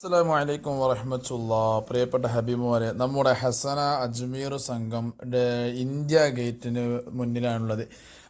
അസ്സാം വലൈക്കും വറഹമത്തുള്ള പ്രിയപ്പെട്ട ഹബീബുമാരെ നമ്മുടെ ഹസന അജ്മീർ സംഘം ഇന്ത്യ ഗേറ്റിന് മുന്നിലാണുള്ളത്.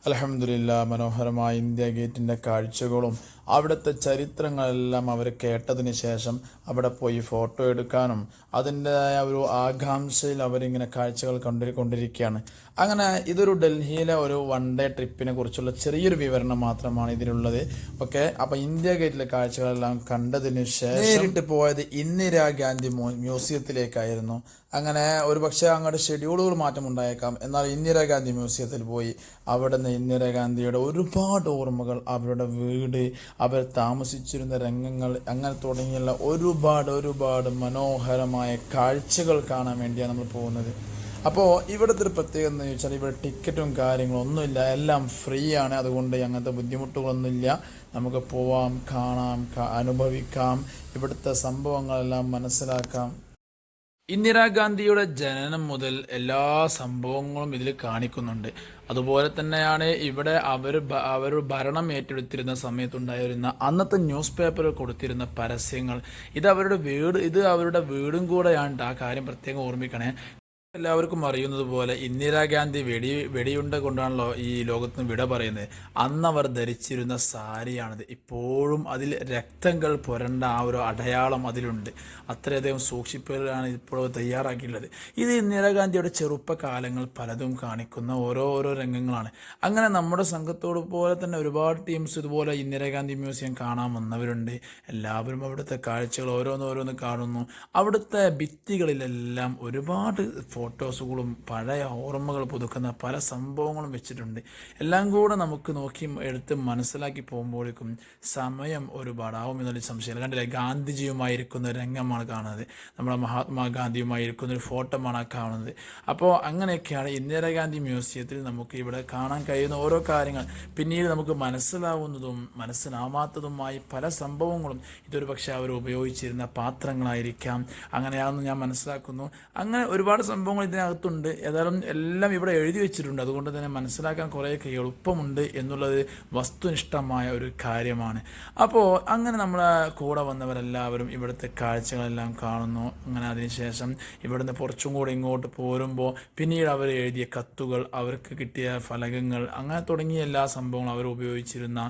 അലഹമില്ല മനോഹരമായ ഇന്ത്യ ഗേറ്റിന്റെ കാഴ്ചകളും അവിടുത്തെ ചരിത്രങ്ങളെല്ലാം അവർ കേട്ടതിന് ശേഷം അവിടെ പോയി ഫോട്ടോ എടുക്കാനും അതിന്റെതായ ഒരു ആകാംക്ഷയിൽ അവരിങ്ങനെ കാഴ്ചകൾ കണ്ടുകൊണ്ടിരിക്കുകയാണ് അങ്ങനെ ഇതൊരു ഡൽഹിയിലെ ഒരു വൺ ഡേ ട്രിപ്പിനെ കുറിച്ചുള്ള ചെറിയൊരു വിവരണം മാത്രമാണ് ഇതിലുള്ളത്. ഓക്കെ അപ്പോൾ ഇന്ത്യ ഗേറ്റിലെ കാഴ്ചകളെല്ലാം കണ്ടതിന് ശേഷം നേരിട്ട് പോയത് ഇന്ദിരാഗാന്ധി മ്യൂ- മ്യൂസിയത്തിലേക്കായിരുന്നു. അങ്ങനെ ഒരു പക്ഷേ അങ്ങോട്ട് ഷെഡ്യൂളുകൾ മാറ്റം ഉണ്ടായേക്കാം എന്നാൽ ഇന്ദിരാഗാന്ധി മ്യൂസിയത്തിൽ പോയി അവിടെ നിന്ന് ഇന്ദിരാഗാന്ധിയുടെ ഒരുപാട് ഓർമ്മകൾ അവരുടെ വീട് അവർ താമസിച്ചിരുന്ന രംഗങ്ങൾ അങ്ങനെ തുടങ്ങിയുള്ള ഒരുപാട് ഒരുപാട് മനോഹരമായ കാഴ്ചകൾ കാണാൻ വേണ്ടിയാണ് നമ്മൾ പോകുന്നത്. അപ്പോൾ ഇവിടുത്തെ ഒരു പ്രത്യേകത എന്ന് ചോദിച്ചാൽ ഇവിടെ ടിക്കറ്റും കാര്യങ്ങളും ഒന്നുമില്ല. എല്ലാം ഫ്രീ ആണ്. അതുകൊണ്ട് അങ്ങനത്തെ ബുദ്ധിമുട്ടുകളൊന്നുമില്ല. നമുക്ക് പോവാം കാണാം അനുഭവിക്കാം. ഇവിടുത്തെ സംഭവങ്ങളെല്ലാം മനസ്സിലാക്കാം. ഇന്ദിരാഗാന്ധിയുടെ ജനനം മുതൽ എല്ലാ സംഭവങ്ങളും ഇതിൽ കാണിക്കുന്നുണ്ട്. അതുപോലെ തന്നെയാണ് ഇവിടെ അവർ അവർ ഭരണം ഏറ്റെടുത്തിരുന്ന സമയത്തുണ്ടായിരുന്ന അന്നത്തെ ന്യൂസ് പേപ്പറിൽ കൊടുത്തിരുന്ന പരസ്യങ്ങൾ. ഇത് അവരുടെ വീട് ഇത് അവരുടെ വീടും കൂടെയാണ് ആ കാര്യം പ്രത്യേകം ഓർമ്മിക്കണേ. എല്ലാവർക്കും അറിയുന്നത് പോലെ ഇന്ദിരാഗാന്ധി വെടി വെടിയുണ്ട കൊണ്ടാണല്ലോ ഈ ലോകത്ത് വിട പറയുന്നത്. അന്ന് അവർ ധരിച്ചിരുന്ന സാരിയാണിത്. ഇപ്പോഴും അതിൽ രക്തങ്ങൾ പുരണ്ട ആ ഒരു അടയാളം അതിലുണ്ട്. അത്രയധികം സൂക്ഷിപ്പുകളാണ് ഇപ്പോൾ തയ്യാറാക്കിയിട്ടുള്ളത്. ഇത് ഇന്ദിരാഗാന്ധിയുടെ ചെറുപ്പകാലങ്ങൾ പലതും കാണിക്കുന്ന ഓരോ ഓരോ രംഗങ്ങളാണ്. അങ്ങനെ നമ്മുടെ സംഘത്തോട് പോലെ തന്നെ ഒരുപാട് ടീംസ് ഇതുപോലെ ഇന്ദിരാഗാന്ധി മ്യൂസിയം കാണാൻ വന്നവരുണ്ട്. എല്ലാവരും അവിടുത്തെ കാഴ്ചകൾ ഓരോന്നോരോന്ന് കാണുന്നു. അവിടുത്തെ ഭിത്തികളിലെല്ലാം ഒരുപാട് ഫോട്ടോസുകളും പഴയ ഓർമ്മകൾ പുതുക്കുന്ന പല സംഭവങ്ങളും വെച്ചിട്ടുണ്ട്. എല്ലാം കൂടെ നമുക്ക് നോക്കി എടുത്ത് മനസ്സിലാക്കി പോകുമ്പോഴേക്കും സമയം ഒരുപാടാവും എന്നൊരു സംശയമില്ല. കണ്ടില്ലേ? ഗാന്ധിജിയുമായിരിക്കുന്ന ഒരു രംഗമാണ് കാണുന്നത്. നമ്മുടെ മഹാത്മാഗാന്ധിയുമായി ഇരിക്കുന്ന ഒരു ഫോട്ടോമാണ് ആണ് കാണുന്നത്. അപ്പോൾ അങ്ങനെയൊക്കെയാണ് ഇന്ദിരാഗാന്ധി മ്യൂസിയത്തിൽ നമുക്ക് ഇവിടെ കാണാൻ കഴിയുന്ന ഓരോ കാര്യങ്ങൾ. പിന്നീട് നമുക്ക് മനസ്സിലാവുന്നതും മനസ്സിലാവാത്തതുമായി പല സംഭവങ്ങളും ഇതൊരു പക്ഷേ അവർ ഉപയോഗിച്ചിരുന്ന പാത്രങ്ങളായിരിക്കാം. അങ്ങനെയാണെന്ന് ഞാൻ മനസ്സിലാക്കുന്നു. അങ്ങനെ ഒരുപാട് സംഭവങ്ങൾ ഇതിനകത്തുണ്ട്. ഏതായാലും എല്ലാം ഇവിടെ എഴുതി വെച്ചിട്ടുണ്ട്. അതുകൊണ്ട് തന്നെ മനസ്സിലാക്കാൻ കുറേയൊക്കെ എളുപ്പമുണ്ട് എന്നുള്ളത് വസ്തുനിഷ്ഠമായ ഒരു കാര്യമാണ്. അപ്പോൾ അങ്ങനെ നമ്മളെ കൂടെ വന്നവരെല്ലാവരും ഇവിടുത്തെ കാഴ്ചകളെല്ലാം കാണുന്നു. അങ്ങനെ അതിനുശേഷം ഇവിടുന്ന് കുറച്ചും കൂടെ ഇങ്ങോട്ട് പോരുമ്പോൾ പിന്നീട് അവർ എഴുതിയ കത്തുകൾ അവർക്ക് കിട്ടിയ ഫലകങ്ങൾ അങ്ങനെ തുടങ്ങിയ എല്ലാ സംഭവങ്ങളും അവർ ഉപയോഗിച്ചിരുന്ന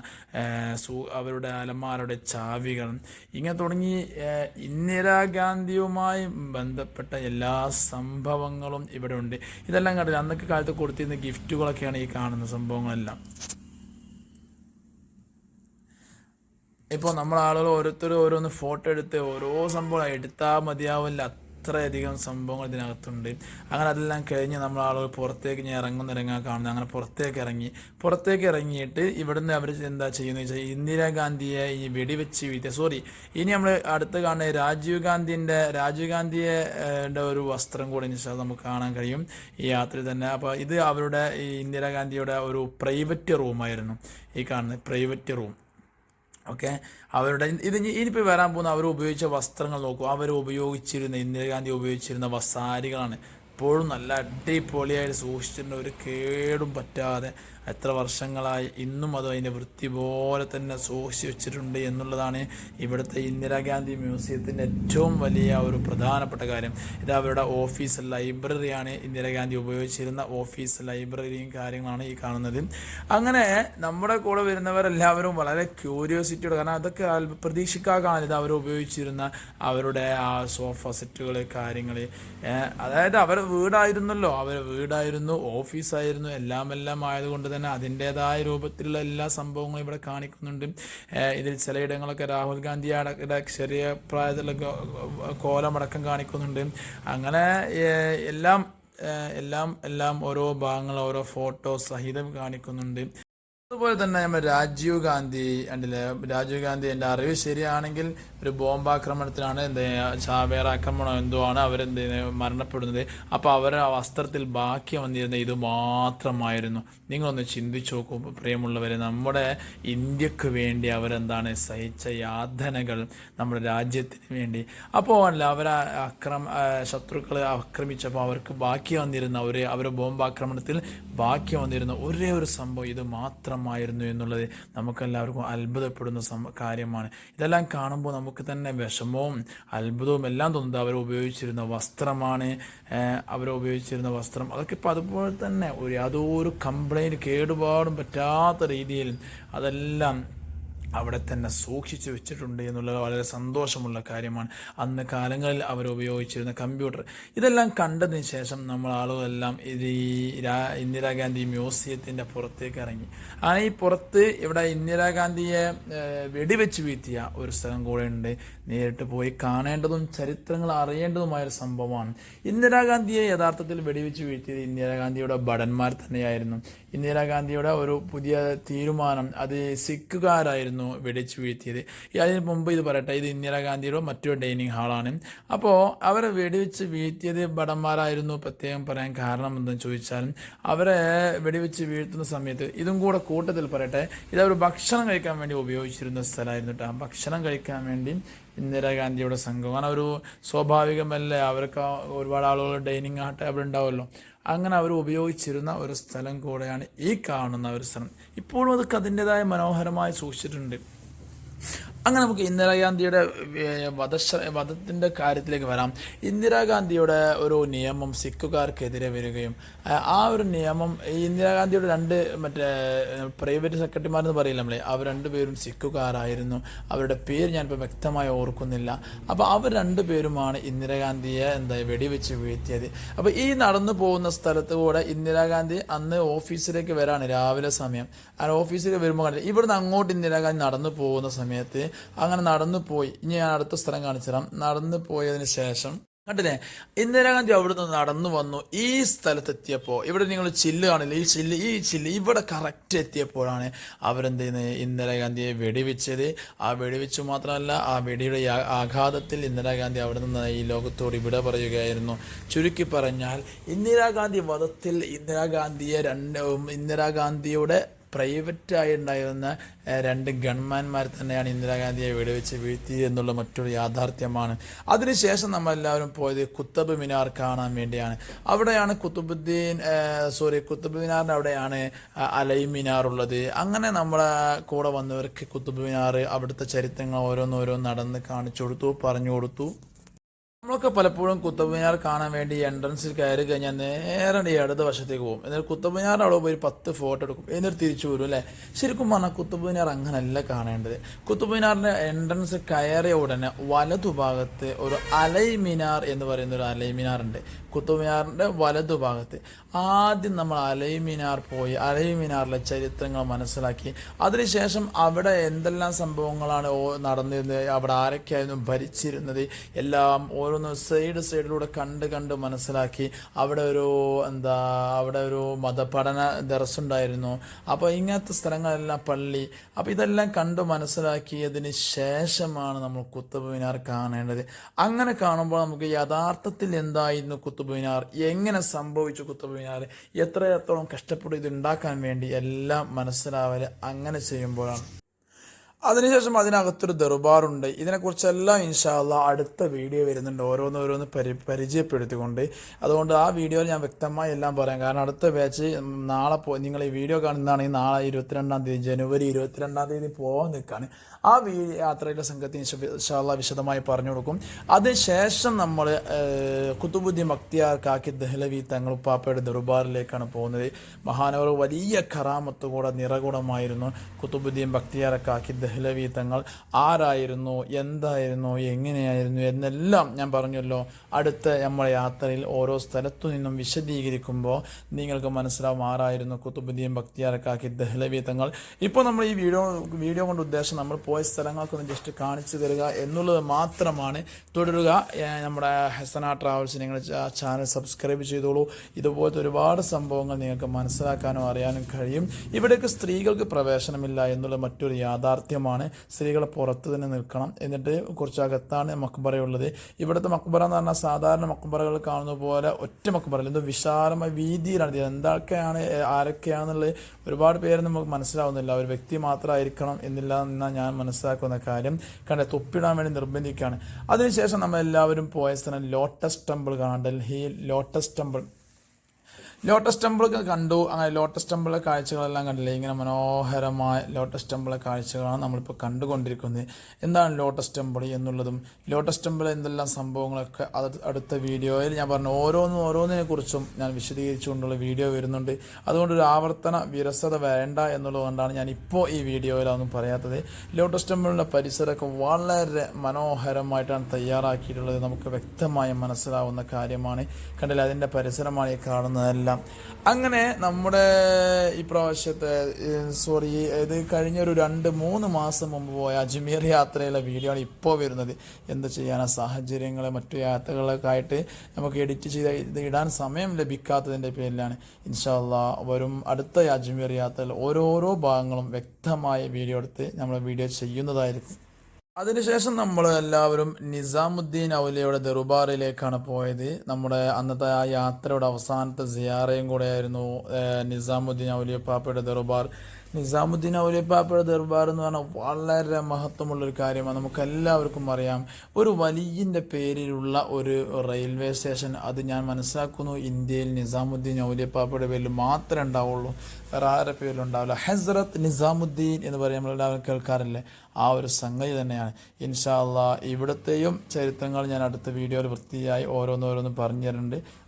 അവരുടെ അലമാരുടെ ചാവികൾ ഇങ്ങനെ തുടങ്ങി ഇന്ദിരാഗാന്ധിയുമായി ബന്ധപ്പെട്ട എല്ലാ സംഭവങ്ങളും ഇവിടെ ഉണ്ട് ഇതെല്ലാം കണ്ടില്ല? അന്നൊക്കെ കാലത്ത് കൊടുത്തിരുന്ന ഗിഫ്റ്റുകളൊക്കെയാണ് ഈ കാണുന്ന സംഭവങ്ങളെല്ലാം. ഇപ്പോൾ നമ്മൾ ആളുകൾ ഓരോരുത്തരും ഓരോന്ന് ഫോട്ടോ എടുത്ത് ഓരോ സംഭവം എടുത്താൽ മതിയാവില്ല. അത്രയധികം സംഭവങ്ങൾ ഇതിനകത്തുണ്ട്. അങ്ങനെ അതെല്ലാം കഴിഞ്ഞ് നമ്മൾ ആളുകൾ പുറത്തേക്ക് ഞാൻ ഇറങ്ങുന്ന ഇറങ്ങാൻ കാണുന്നത്. അങ്ങനെ പുറത്തേക്ക് ഇറങ്ങി. പുറത്തേക്ക് ഇറങ്ങിയിട്ട് ഇവിടുന്ന് അവർ എന്താ ചെയ്യുന്നത് വെച്ചാൽ ഇന്ദിരാഗാന്ധിയെ ഈ വെടിവെച്ച് വീഴ്ത്തിയ സോറി ഇനി നമ്മൾ അടുത്ത് കാണുന്ന രാജീവ് ഗാന്ധിന്റെ രാജീവ് ഗാന്ധിയെ ഒരു വസ്ത്രം കൂടെ ഇൻഷാ നമുക്ക് കാണാൻ കഴിയും ഈ യാത്രയിൽ തന്നെ. അപ്പോൾ ഇത് അവരുടെ ഈ ഇന്ദിരാഗാന്ധിയുടെ ഒരു പ്രൈവറ്റ് റൂമായിരുന്നു ഈ കാണുന്നത് പ്രൈവറ്റ് റൂം. ഓക്കെ? അവരുടെ ഇത് ഇനി- ഇനിയിപ്പോൾ വരാൻ പോകുന്ന അവർ ഉപയോഗിച്ച വസ്ത്രങ്ങൾ നോക്കൂ. അവർ ഉപയോഗിച്ചിരുന്ന ഇന്ദിരാഗാന്ധി ഉപയോഗിച്ചിരുന്ന വസാരികളാണ് ഇപ്പോഴും നല്ല അടിപൊളിയായിട്ട് സൂക്ഷിച്ചിട്ടുണ്ട് ഒരു കേടും പറ്റാതെ എത്ര വർഷങ്ങളായി ഇന്നും അത് അതിന്റെ വൃത്തി പോലെ തന്നെ സൂക്ഷിച്ച് വെച്ചിട്ടുണ്ട് എന്നുള്ളതാണ് ഇവിടുത്തെ ഇന്ദിരാഗാന്ധി മ്യൂസിയത്തിന്റെ ഏറ്റവും വലിയ ഒരു പ്രധാനപ്പെട്ട കാര്യം. ഇത് അവരുടെ ഓഫീസ് ലൈബ്രറിയാണ് ഇന്ദിരാഗാന്ധി ഉപയോഗിച്ചിരുന്ന ഓഫീസ് ലൈബ്രറിയും കാര്യങ്ങളാണ് ഈ കാണുന്നത്. അങ്ങനെ നമ്മുടെ കൂടെ വരുന്നവരെല്ലാവരും വളരെ ക്യൂരിയോസിറ്റിയോടെ കാരണം അതൊക്കെ പ്രതീക്ഷിക്കാകാണ് ഇത് അവർ ഉപയോഗിച്ചിരുന്ന അവരുടെ ആ സോഫ സെറ്റുകൾ കാര്യങ്ങൾ അതായത് അവരുടെ വീടായിരുന്നല്ലോ. അവരെ വീടായിരുന്നു ഓഫീസായിരുന്നു എല്ലാം എല്ലാം ആയതുകൊണ്ട് തന്നെ അതിന്റെതായ രൂപത്തിലുള്ള എല്ലാ സംഭവങ്ങളും ഇവിടെ കാണിക്കുന്നുണ്ട്. ഇതിൽ ചിലയിടങ്ങളൊക്കെ രാഹുൽ ഗാന്ധി അടക്കിടെ ചെറിയ പ്രായത്തിലൊക്കെ കോലമടക്കം കാണിക്കുന്നുണ്ട്. അങ്ങനെ എല്ലാം എല്ലാം എല്ലാം ഓരോ ഭാഗങ്ങൾ ഓരോ ഫോട്ടോ സഹിതം കാണിക്കുന്നുണ്ട്. അതുപോലെ തന്നെ നമ്മൾ രാജീവ് ഗാന്ധി കണ്ടില്ലേ? രാജീവ് ഗാന്ധി എന്റെ അറിവ് ശരിയാണെങ്കിൽ ഒരു ബോംബാക്രമണത്തിലാണ് എന്ത് ചാവേർ ആക്രമണം എന്തോ ആണ് അവരെന്ത് മരണപ്പെടുന്നത്. അപ്പോൾ അവരുടെ വസ്ത്രത്തിൽ ബാക്കി വന്നിരുന്ന ഇത് മാത്രമായിരുന്നു. നിങ്ങളൊന്ന് ചിന്തിച്ചു നോക്കൂ പ്രിയമുള്ളവരെ നമ്മുടെ ഇന്ത്യയ്ക്ക് വേണ്ടി അവരെന്താണ് സഹിച്ച യാതനകൾ നമ്മുടെ രാജ്യത്തിന് വേണ്ടി. അപ്പോൾ അല്ല അവർ അക്രമ ശത്രുക്കളെ ആക്രമിച്ചപ്പോൾ അവർക്ക് ബാക്കി വന്നിരുന്ന ഒരു അവരുടെ ബോംബാക്രമണത്തിൽ ബാക്കി വന്നിരുന്ന ഒരേ ഒരു സംഭവം. ഇത് മാത്രം വസ്ത്രമായിരുന്നു എന്നുള്ളത് നമുക്കെല്ലാവർക്കും അത്ഭുതപ്പെടുന്ന കാര്യമാണ്. ഇതെല്ലാം കാണുമ്പോൾ നമുക്ക് തന്നെ വിഷമവും അത്ഭുതവും എല്ലാം തോന്നുന്നത് അവർ ഉപയോഗിച്ചിരുന്ന വസ്ത്രമാണ് അവർ ഉപയോഗിച്ചിരുന്ന വസ്ത്രം. അതൊക്കെ ഇപ്പോൾ അതുപോലെ തന്നെ ഒരു യാതൊരു കംപ്ലൈന്റ് കേടുപാടും പറ്റാത്ത രീതിയിൽ അതെല്ലാം അവിടെ തന്നെ സൂക്ഷിച്ചു വെച്ചിട്ടുണ്ട് എന്നുള്ളത് വളരെ സന്തോഷമുള്ള കാര്യമാണ്. അന്ന് കാലങ്ങളിൽ അവർ ഉപയോഗിച്ചിരുന്ന കമ്പ്യൂട്ടർ. ഇതെല്ലാം കണ്ടതിന് ശേഷം നമ്മൾ ആളുകളെല്ലാം ഇത് ഈ ഇന്ദിരാഗാന്ധി മ്യൂസിയത്തിന്റെ പുറത്തേക്ക് ഇറങ്ങി. ആ ഈ പുറത്ത് ഇവിടെ ഇന്ദിരാഗാന്ധിയെ വെടിവെച്ച് വീഴ്ത്തിയ ഒരു സ്ഥലം കൂടെ ഉണ്ട്. നേരിട്ട് പോയി കാണേണ്ടതും ചരിത്രങ്ങൾ അറിയേണ്ടതുമായ ഒരു സംഭവമാണ്. ഇന്ദിരാഗാന്ധിയെ യഥാർത്ഥത്തിൽ വെടിവെച്ച് വീഴ്ത്തിയത് ഇന്ദിരാഗാന്ധിയുടെ ഭടന്മാർ തന്നെയായിരുന്നു. ഇന്ദിരാഗാന്ധിയുടെ ഒരു പുതിയ തീരുമാനം. അത് സിഖുകാരായിരുന്നു. വെടിച്ച് വീഴ്ത്തിയത്. അതിന് മുമ്പ് ഇത് പറയട്ടെ ഇത് ഇന്ദിരാഗാന്ധിയുടെ മറ്റൊരു ഡൈനിങ് ഹാളാണ് അപ്പോൾ അവരെ വെടിവെച്ച് വീഴ്ത്തിയത് ഭടന്മാരായിരുന്നു. പ്രത്യേകം പറയാൻ കാരണം എന്തെന്ന് ചോദിച്ചാൽ അവരെ വെടിവെച്ച് വീഴ്ത്തുന്ന സമയത്ത് ഇതും കൂടെ കൂട്ടത്തിൽ പറയട്ടെ ഇത് അവർ ഭക്ഷണം കഴിക്കാൻ വേണ്ടി ഉപയോഗിച്ചിരുന്ന സ്ഥലമായിരുന്നു കേട്ടോ. ഭക്ഷണം കഴിക്കാൻ വേണ്ടി ഇന്ദിരാഗാന്ധിയുടെ സംഘം. കാരണം ഒരു സ്വാഭാവികമല്ലേ അവർക്ക് ഒരുപാട് ആളുകൾ ഡൈനിങ് ടേബിൾ ഉണ്ടാവുമല്ലോ. അങ്ങനെ അവർ ഉപയോഗിച്ചിരുന്ന ഒരു സ്ഥലം കൂടെയാണ് ഈ കാണുന്ന ഒരു സ്ഥലം. ഇപ്പോഴും അതൊക്കെ അതിന്റെതായ മനോഹരമായി സൂക്ഷിച്ചിട്ടുണ്ട്. അങ്ങനെ നമുക്ക് ഇന്ദിരാഗാന്ധിയുടെ വധശ്ര വധശ വധത്തിന്റെ കാര്യത്തിലേക്ക് വരാം. ഇന്ദിരാഗാന്ധിയുടെ ഒരു നിയമം സിഖുകാർക്കെതിരെ വരികയും ആ- ഒരു നിയമം ഇന്ദിരാഗാന്ധിയുടെ രണ്ട് മറ്റേ പ്രൈവറ്റ് സെക്രട്ടറിമാരെന്ന് പറയില്ല നമ്മളെ അവർ രണ്ടുപേരും സിഖുകാരായിരുന്നു. അവരുടെ പേര് ഞാനിപ്പോൾ വ്യക്തമായി ഓർക്കുന്നില്ല. അപ്പോൾ അവർ രണ്ടുപേരുമാണ് ഇന്ദിരാഗാന്ധിയെ എന്താ വെടിവെച്ച് വീഴ്ത്തിയത്. അപ്പോൾ ഈ നടന്നു പോകുന്ന സ്ഥലത്ത് കൂടെ ഇന്ദിരാഗാന്ധി അന്ന് ഓഫീസിലേക്ക് വരാണ് രാവിലെ സമയം. ആ ഓഫീസിലേക്ക് വരുമ്പോൾ കണ്ടില്ല ഇവിടുന്ന് അങ്ങോട്ട് ഇന്ദിരാഗാന്ധി നടന്നു പോകുന്ന സമയത്ത് അങ്ങനെ നടന്നു പോയി. ഇനി ഞാൻ അടുത്ത സ്ഥലം കാണിച്ചു തരാം നടന്നു പോയതിന് ശേഷം കണ്ടില്ലേ? ഇന്ദിരാഗാന്ധി അവിടുന്ന് നടന്നു വന്നു. ഈ സ്ഥലത്തെത്തിയപ്പോൾ ഇവിടെ നിങ്ങൾ ചില്ല് കാണില്ല? ഈ ചില്ല് ഈ ചില്ല് ഇവിടെ കറക്റ്റ് എത്തിയപ്പോഴാണ് അവരെന്ത് ചെയ്യുന്നത് ഇന്ദിരാഗാന്ധിയെ വെടിവെച്ചത്. ആ വെടിവെച്ചു മാത്രമല്ല ആ വെടിയുടെ ആഘാതത്തിൽ ഇന്ദിരാഗാന്ധി അവിടെ നിന്ന് ഈ ലോകത്തോട് ഇവിടെ പറയുകയായിരുന്നു. ചുരുക്കി പറഞ്ഞാൽ ഇന്ദിരാഗാന്ധി വധത്തിൽ ഇന്ദിരാഗാന്ധിയെ രണ്ട് ഇന്ദിരാഗാന്ധിയുടെ പ്രൈവറ്റായി ഉണ്ടായിരുന്ന രണ്ട് ഗൺമാൻമാർ തന്നെയാണ് ഇന്ദിരാഗാന്ധിയെ വെടിവെച്ച് വീഴ്ത്തിയത് എന്നുള്ള മറ്റൊരു യാഥാർത്ഥ്യമാണ്. അതിനുശേഷം നമ്മൾ എല്ലാവരും പോയത് കുത്തബ് മിനാർ കാണാൻ വേണ്ടിയാണ്. അവിടെയാണ് കുത്തുബുദ്ദീൻ സോറി കുത്തബ് മിനാറിന്റെ അവിടെയാണ് അലൈ മിനാർ ഉള്ളത്. അങ്ങനെ നമ്മളെ കൂടെ വന്നവർക്ക് കുത്തബ് മിനാർ അവിടുത്തെ ചരിത്രങ്ങൾ ഓരോന്നോരോ നടന്ന് കാണിച്ചു കൊടുത്തു പറഞ്ഞു കൊടുത്തു. നമ്മളൊക്കെ പലപ്പോഴും കുത്തബ് മിനാർ കാണാൻ വേണ്ടി എൻട്രൻസിൽ കയറി കഴിഞ്ഞാൽ നേരെ ഈ ഇടത് വശത്തേക്ക് പോകും. എന്നിട്ട് കുത്തബ് മിനാർ അവിടെ പോയി പത്ത് ഫോട്ടോ എടുക്കും. എന്നിട്ട് തിരിച്ചു വരും അല്ലേ? ശരിക്കും പറഞ്ഞാൽ കുത്തബ് മിനാർ അങ്ങനല്ല കാണേണ്ടത്. കുത്തബ് മിനാറിന്റെ എൻട്രൻസ് കയറിയ ഉടനെ വലതുഭാഗത്ത് ഒരു അലൈ മിനാർ എന്ന് പറയുന്ന ഒരു അലൈ മിനാർ ഉണ്ട്. കുത്തബ് മിനാറിന്റെ വലതുഭാഗത്ത്. ആദ്യം നമ്മൾ അലൈ മിനാർ പോയി അലൈ മിനാറിലെ ചരിത്രങ്ങൾ മനസ്സിലാക്കി. അതിനുശേഷം അവിടെ എന്തെല്ലാം സംഭവങ്ങളാണ് നടന്നിരുന്നത് അവിടെ ആരൊക്കെയായിരുന്നു ഭരിച്ചിരുന്നത് എല്ലാം ഓരോന്ന് സൈഡ് സൈഡിലൂടെ കണ്ട് കണ്ട് മനസ്സിലാക്കി. അവിടെ ഒരു എന്താ അവിടെ ഒരു മതപഠന ദർസുണ്ടായിരുന്നു. അപ്പോൾ ഇങ്ങനത്തെ സ്ഥലങ്ങളെല്ലാം പള്ളി. അപ്പോൾ ഇതെല്ലാം കണ്ട് മനസ്സിലാക്കിയതിന് ശേഷമാണ് നമ്മൾ കുത്തബ് മിനാർ കാണേണ്ടത്. അങ്ങനെ കാണുമ്പോൾ നമുക്ക് യഥാർത്ഥത്തിൽ എന്തായിരുന്നു കുത്തബ് മിനാർ എങ്ങനെ സംഭവിച്ചു കുത്തബ് മിനാർ എത്രത്തോളം കഷ്ടപ്പെട്ടു ഇത് ഉണ്ടാക്കാൻ വേണ്ടി എല്ലാം മനസ്സിലാവൽ അങ്ങനെ ചെയ്യുമ്പോഴാണ്. അതിനുശേഷം അതിനകത്തൊരു ദർബാറുണ്ട്. ഇതിനെക്കുറിച്ചെല്ലാം ഇൻഷാല്ല അടുത്ത വീഡിയോ വരുന്നുണ്ട്. ഓരോന്നോരോന്ന് പരി പരിചയപ്പെടുത്തിക്കൊണ്ട്. അതുകൊണ്ട് ആ വീഡിയോയിൽ ഞാൻ വ്യക്തമായി എല്ലാം പറയാം. കാരണം അടുത്ത ബാച്ച് നാളെ പോ നിങ്ങൾ ഈ വീഡിയോ കാണുന്നതാണെങ്കിൽ നാളെ ഇരുപത്തിരണ്ടാം തീയതി ജനുവരി ഇരുപത്തിരണ്ടാം തീയതി പോകാൻ നിൽക്കുകയാണ് ആ വീ യാത്രയിലെ സംഘത്തിന് ഇൻഷാല്ല വിശദമായി പറഞ്ഞു കൊടുക്കും. അതിനുശേഷം നമ്മൾ കുത്തുബുദ്ധി മക്തിയാർ കാക്കി ദഹ്ലവി തങ്ങൾ ഉപ്പാപ്പയുടെ ദർബാറിലേക്കാണ് പോകുന്നത്. മഹാനവർ വലിയ കറാമത്തുകൂടെ നിറകുടമായിരുന്നു കുത്തുബുദ്ധിയും ബക്തിയാർ കാക്കി ദഹ്ലവി തങ്ങൾ ആരായിരുന്നു എന്തായിരുന്നു എങ്ങനെയായിരുന്നു എന്നെല്ലാം ഞാൻ പറഞ്ഞല്ലോ. അടുത്ത നമ്മുടെ യാത്രയിൽ ഓരോ സ്ഥലത്തു നിന്നും വിശദീകരിക്കുമ്പോൾ നിങ്ങൾക്ക് മനസ്സിലാവും ആരായിരുന്നു കുത്തുബുദ്ധിയും ഭക്തിയാരക്കാക്കി കാക്കി ദഹ്ലവി തങ്ങൾ ഇപ്പോൾ നമ്മൾ ഈ വീഡിയോ വീഡിയോ കൊണ്ട് ഉദ്ദേശം നമ്മൾ പോയ സ്ഥലങ്ങൾക്കൊന്ന് ജസ്റ്റ് കാണിച്ചു തരിക എന്നുള്ളത് മാത്രമാണ്. തുടരുക. നമ്മുടെ ഹെസന ട്രാവൽസ് നിങ്ങൾ ചാനൽ സബ്സ്ക്രൈബ് ചെയ്തോളൂ. ഇതുപോലത്തെ ഒരുപാട് സംഭവങ്ങൾ നിങ്ങൾക്ക് മനസ്സിലാക്കാനും അറിയാനും കഴിയും. ഇവിടേക്ക് സ്ത്രീകൾക്ക് പ്രവേശനമില്ല എന്നുള്ള മറ്റൊരു യാഥാർത്ഥ്യമാണ് സ്ത്രീകൾ പുറത്ത് തന്നെ നിൽക്കണം. എന്നിട്ട് കുറച്ചകത്താണ് മക്ബറയുള്ളത്. ഇവിടുത്തെ മക്ബറ എന്ന് പറഞ്ഞാൽ സാധാരണ മക്ബറകൾ കാണുന്ന പോലെ ഒറ്റ മക്ബറ എന്തോ വിശാലമായ വീതിയിലാണ് എന്താക്കെയാണ് ആരൊക്കെയാണെന്നുള്ളത് ഒരുപാട് പേര് നമുക്ക് മനസ്സിലാവുന്നില്ല. ഒരു വ്യക്തി മാത്രമായിരിക്കണം എന്നില്ല എന്നാണ് ഞാൻ മനസ്സിലാക്കുന്ന കാര്യം. കാരണം തൊപ്പിടാൻ വേണ്ടി നിർബന്ധിക്കുകയാണ്. അതിനുശേഷം നമ്മൾ എല്ലാവരും പോയ സ്ഥലം ലോട്ടസ് ടെമ്പിൾ കാണാൻ ഡൽഹിയിൽ ലോട്ടസ് ടെമ്പിൾ. ലോട്ടസ് ടെമ്പിളൊക്കെ കണ്ടു. അങ്ങനെ ലോട്ടസ് ടെമ്പിളിലെ കാഴ്ചകളെല്ലാം കണ്ടില്ലേ? ഇങ്ങനെ മനോഹരമായ ലോട്ടസ് ടെമ്പിളിലെ കാഴ്ചകളാണ് നമ്മളിപ്പോൾ കണ്ടുകൊണ്ടിരിക്കുന്നത്. എന്താണ് ലോട്ടസ് ടെമ്പിൾ എന്നുള്ളതും ലോട്ടസ് ടെമ്പിൾ എന്തെല്ലാം സംഭവങ്ങളൊക്കെ അത് അടുത്ത വീഡിയോയിൽ ഞാൻ പറഞ്ഞു. ഓരോന്നും ഓരോന്നിനെ കുറിച്ചും ഞാൻ വിശദീകരിച്ചുകൊണ്ടുള്ള വീഡിയോ വരുന്നുണ്ട്. അതുകൊണ്ട് ഒരു ആവർത്തന വിരസത വേണ്ട എന്നുള്ളതുകൊണ്ടാണ് ഞാൻ ഇപ്പോൾ ഈ വീഡിയോയിലൊന്നും പറയാത്തത്. ലോട്ടസ് ടെമ്പിളിന്റെ പരിസരമൊക്കെ വളരെ മനോഹരമായിട്ടാണ് തയ്യാറാക്കിയിട്ടുള്ളത്. നമുക്ക് വ്യക്തമായി മനസ്സിലാവുന്ന കാര്യമാണ്. കണ്ടില്ല? അതിന്റെ പരിസരമാണ് ഈ കാണുന്നതെല്ലാം അങ്ങനെ നമ്മുടെ ഈ പ്രാവശ്യത്തെ സോറി ഇത് കഴിഞ്ഞ ഒരു രണ്ട് മൂന്ന് മാസം മുമ്പ് പോയ അജ്മീർ യാത്രയിലെ വീഡിയോ ആണ് ഇപ്പോൾ വരുന്നത്. എന്ത് ചെയ്യാനാ? സാഹചര്യങ്ങൾ മറ്റു യാത്രകളൊക്കെ ആയിട്ട് നമുക്ക് എഡിറ്റ് ചെയ്ത് ഇത് ഇടാൻ സമയം ലഭിക്കാത്തതിന്റെ പേരിലാണ്. ഇൻഷാല്ല വരും അടുത്ത അജ്മീർ യാത്രയിൽ ഓരോരോ ഭാഗങ്ങളും വ്യക്തമായ വീഡിയോ എടുത്ത് നമ്മൾ വീഡിയോ ചെയ്യുന്നതായിരിക്കും. അതിനുശേഷം നമ്മൾ എല്ലാവരും നിസാമുദ്ദീൻ ഔലിയുടെ ദർബാറിലേക്കാണ് പോയത്. നമ്മുടെ അന്നത്തെ ആ യാത്രയുടെ അവസാനത്തെ സിയാറയും കൂടെയായിരുന്നു നിസാമുദ്ദീൻ ഔലിയ പാപ്പയുടെ ദർബാർ. നിസാമുദ്ദീൻ ഔലിപ്പാപ്പയുടെ ദർബാർ എന്ന് പറഞ്ഞാൽ വളരെ മഹത്വമുള്ളൊരു കാര്യമാണ്. നമുക്ക് എല്ലാവർക്കും അറിയാം. ഒരു വലിയന്റെ പേരിലുള്ള ഒരു റെയിൽവേ സ്റ്റേഷൻ അത് ഞാൻ മനസ്സിലാക്കുന്നു ഇന്ത്യയിൽ നിസാമുദ്ദീൻ ഔലിയ പാപ്പയുടെ പേരിൽ മാത്രമേ ഉണ്ടാവുള്ളൂ. വേറെ ആരുടെ പേരിലും ഉണ്ടാവില്ല. ഹസ്രത്ത് നിസാമുദ്ദീൻ എന്ന് പറയുമ്പോൾ നമ്മളെല്ലാവരും കേൾക്കാറില്ലേ? ആ ഒരു സംഗതി തന്നെയാണ്. ഇൻഷാല്ല ഇവിടുത്തെയും ചരിത്രങ്ങൾ ഞാൻ അടുത്ത വീഡിയോയിൽ വൃത്തിയായി ഓരോന്നോരോന്ന് പറഞ്ഞു തരുന്നുണ്ട്